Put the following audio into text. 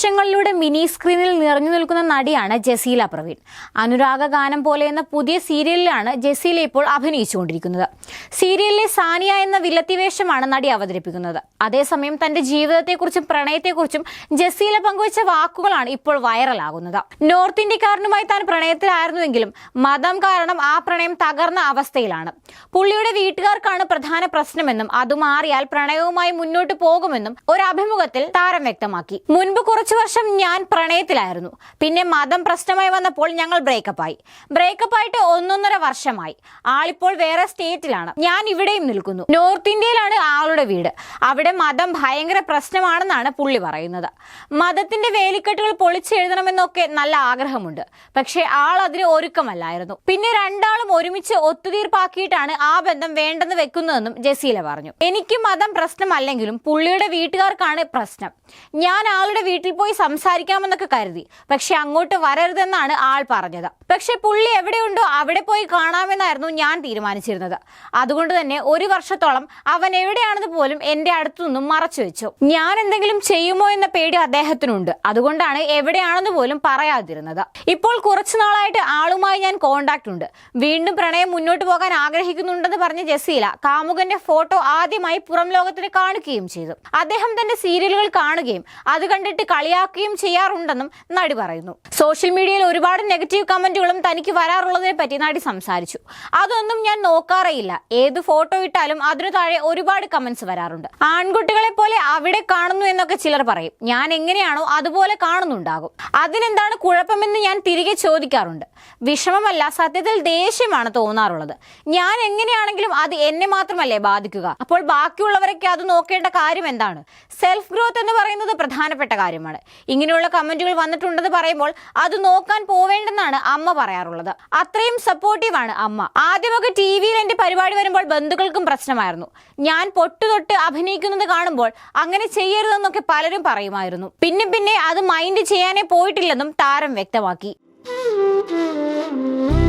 വേഷങ്ങളിലൂടെ mini സ്ക്രീനിൽ നിറഞ്ഞു നിൽക്കുന്ന നടിയാണ് ജസീല പ്രവീൺ. അനുരാഗ ഗാനം പോലെ എന്ന പുതിയ സീരിയലിലാണ് ജസീല ഇപ്പോൾ അഭിനയിച്ചുകൊണ്ടിരിക്കുന്നത്. സീരിയലിലെ സാനിയ എന്ന വില്ലത്തി വേഷമാണ് നടി അവതരിപ്പിക്കുന്നത്. അതേസമയം തന്റെ ജീവിതത്തെക്കുറിച്ചും പ്രണയത്തെക്കുറിച്ചും ജസീല പങ്കുവച്ച വാക്കുകളാണ് ഇപ്പോൾ വൈറലാകുന്നത്. നോർത്ത് ഇന്ത്യക്കാരനുമായി താൻ പ്രണയത്തിലായിരുന്നുവെങ്കിലും മതം കാരണം ആ പ്രണയം തകർന്ന അവസ്ഥയിലാണ്. പുള്ളിയുടെ വീട്ടുകാർക്കാണ് പ്രധാന പ്രശ്നമെന്നും അത് മാറിയാൽ പ്രണയവുമായി മുന്നോട്ട് പോകുമെന്നും ഒരു അഭിമുഖത്തിൽ താരം വ്യക്തമാക്കി. മുൻപ് കുറച്ചു വർഷം ഞാൻ പ്രണയത്തിലായിരുന്നു. പിന്നെ മതം പ്രശ്നമായി വന്നപ്പോൾ ഞങ്ങൾ ബ്രേക്കപ്പ് ആയി ബ്രേക്കപ്പ് ആയിട്ട് ഒന്നൊന്നര വർഷമായി. ആളിപ്പോൾ വേറെ സ്റ്റേറ്റിലാണ്. ഞാൻ ഇവിടെയും നിൽക്കുന്നു. നോർത്ത് ഇന്ത്യയിലാണ് ആളുടെ വീട്. അവിടെ മതം ഭയങ്കര പ്രശ്നമാണെന്നാണ് പുള്ളി പറയുന്നത്. മതത്തിന്റെ വേലിക്കെട്ടുകൾ പൊളിച്ചെഴുതണമെന്നൊക്കെ നല്ല ആഗ്രഹമുണ്ട്. പക്ഷേ ആൾ അതിന് ഒരുക്കമല്ലായിരുന്നു. പിന്നെ രണ്ടാളും ഒരുമിച്ച് ഒത്തുതീർപ്പാക്കിയിട്ടാണ് ആ ബന്ധം വേണ്ടെന്ന് വെക്കുന്നതെന്നും ജസീല പറഞ്ഞു. എനിക്ക് മതം പ്രശ്നമല്ലെങ്കിലും പുള്ളിയുടെ വീട്ടുകാർക്കാണ് പ്രശ്നം. ഞാൻ ആളുടെ വീട്ടിൽ പോയി സംസാരിക്കാമെന്നൊക്കെ കരുതി. പക്ഷെ അങ്ങോട്ട് വരരുതെന്നാണ് ആൾ പറഞ്ഞത്. പക്ഷെ പുള്ളി എവിടെയുണ്ടോ അവിടെ പോയി കാണാമെന്നായിരുന്നു ഞാൻ തീരുമാനിച്ചിരുന്നത്. അതുകൊണ്ട് തന്നെ ഒരു വർഷത്തോളം അവൻ എവിടെയാണെന്ന് പോലും എന്റെ അടുത്തുനിന്നും മറച്ചു വെച്ചു. ഞാൻ എന്തെങ്കിലും ചെയ്യുമോ എന്ന പേടി അദ്ദേഹത്തിനുണ്ട്. അതുകൊണ്ടാണ് എവിടെയാണെന്ന് പോലും പറയാതിരുന്നത്. ഇപ്പോൾ കുറച്ചു നാളായിട്ട് ആളുമായി ഞാൻ കോണ്ടാക്ട് ഉണ്ട്. വീണ്ടും പ്രണയം മുന്നോട്ട് പോകാൻ ആഗ്രഹിക്കുന്നുണ്ടെന്ന് പറഞ്ഞ ജസീല കാമുകന്റെ ഫോട്ടോ ആദ്യമായി പുറം ലോകത്തിന് കാണുകയും ചെയ്തു. അദ്ദേഹം തന്റെ സീരിയലുകൾ കാണുകയും അത് കണ്ടിട്ട് കളിയാക്കുകയും ചെയ്യാറുണ്ടെന്നും നടി പറയുന്നു. സോഷ്യൽ മീഡിയയിൽ ഒരുപാട് നെഗറ്റീവ് കമന്റുകളും തനിക്ക് വരാറുള്ളതിനെ പറ്റി നടി സംസാരിച്ചു. അതൊന്നും ഞാൻ നോക്കാറേയില്ല. ഏത് ഫോട്ടോ ഇട്ടാലും അതിനു താഴെ ഒരുപാട് കമന്റ്സ് വരാറുണ്ട്. ആൺകുട്ടികളെ പോലെ അവിടെ കാണുന്നു എന്നൊക്കെ ചിലർ പറയും. ഞാൻ എങ്ങനെയാണോ അതുപോലെ കാണുന്നുണ്ടാകും. അതിനെന്താണ് കുഴപ്പമെന്ന് ഞാൻ തിരികെ ചോദിക്കാറുണ്ട്. വിഷമമല്ല സത്യത്തിൽ ദേഷ്യമാണ് തോന്നാറുള്ളത്. ഞാൻ എങ്ങനെയാണെങ്കിലും അത് എന്നെ മാത്രമല്ലേ ബാധിക്കുക. അപ്പോൾ ബാക്കിയുള്ളവരൊക്കെ അത് നോക്കേണ്ട കാര്യം എന്താണ്? സെൽഫ് ഗ്രോത്ത് എന്ന് പറയുന്നത് പ്രധാനപ്പെട്ട കാര്യമാണ്. ഇങ്ങനെയുള്ള കമന്റുകൾ വന്നിട്ടുണ്ടെന്ന് പറയുമ്പോൾ അത് നോക്കാൻ പോവേണ്ടെന്നാണ് അമ്മ പറയാറുള്ളത്. അത്രയും സപ്പോർട്ടീവാണ് അമ്മ. ആദ്യമൊക്കെ ടി വിയിൽ എന്റെ പരിപാടി വരുമ്പോൾ ബന്ധുക്കൾക്കും പ്രശ്നമായിരുന്നു. ഞാൻ പൊട്ടുതൊട്ട് അഭിനയിക്കുന്നത് കാണുമ്പോൾ അങ്ങനെ ചെയ്യരുതെന്നൊക്കെ പലരും പറയുമായിരുന്നു. പിന്നെ പിന്നെ അത് മൈൻഡ് ചെയ്യാനേ പോയിട്ടില്ലെന്നും താരം വ്യക്തമാക്കി. Música